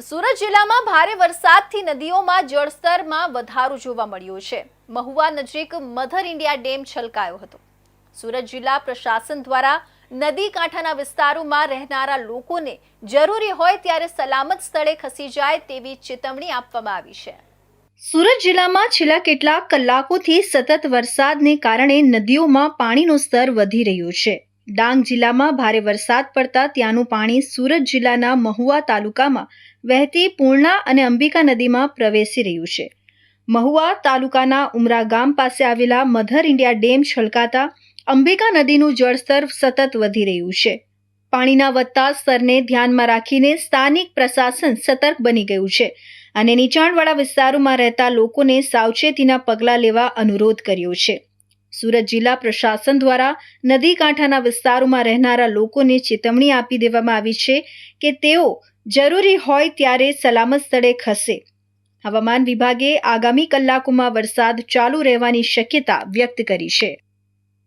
સુરત જિલ્લામાં ભારે વરસાદથી નદીઓમાં જળસ્તરમાં વધારો જોવા મળ્યો છે. મહુવા નજીક મધર ઇન્ડિયા ડેમ છલકાયો હતો. સુરત જિલ્લા પ્રશાસન દ્વારા નદી કાંઠાના વિસ્તારોમાં રહેનારા લોકોને જરૂરી હોય ત્યારે સલામત સ્થળે ખસી જાય તેવી ચેતવણી આપવામાં આવી છે. સુરત જિલ્લામાં છેલ્લા કેટલાક કલાકોથી સતત વરસાદને કારણે નદીઓમાં પાણીનું સ્તર વધી રહ્યું છે. ડાંગ જિલ્લામાં ભારે વરસાદ પડતા ત્યાંનું પાણી સુરત જિલ્લાના મહુવા તાલુકામાં વહેતી પૂર્ણા અને અંબિકા નદીમાં પ્રવેશી રહ્યું છે. મહુવા તાલુકાના ઉમરા ગામ પાસે આવેલા મધર ઇન્ડિયા ડેમ છલકાતા અંબિકા નદીનું જળસ્તર સતત વધી રહ્યું છે. પાણીના વધતા સ્તરને ધ્યાનમાં રાખીને સ્થાનિક પ્રશાસન સતર્ક બની ગયું છે અને નીચાણવાળા વિસ્તારોમાં રહેતા લોકોને સાવચેતીના પગલાં લેવા અનુરોધ કર્યો છે. સુરત જિલ્લા પ્રશાસન દ્વારા નદી કાંઠાના વિસ્તારોમાં રહેનારા લોકોને ચેતવણી આપી દેવામાં આવી છે કે તેઓ જરૂરી હોય ત્યારે સલામત સ્થળે ખસે. હવામાન વિભાગે આગામી કલાકોમાં વરસાદ ચાલુ રહેવાની શક્યતા વ્યક્ત કરી છે.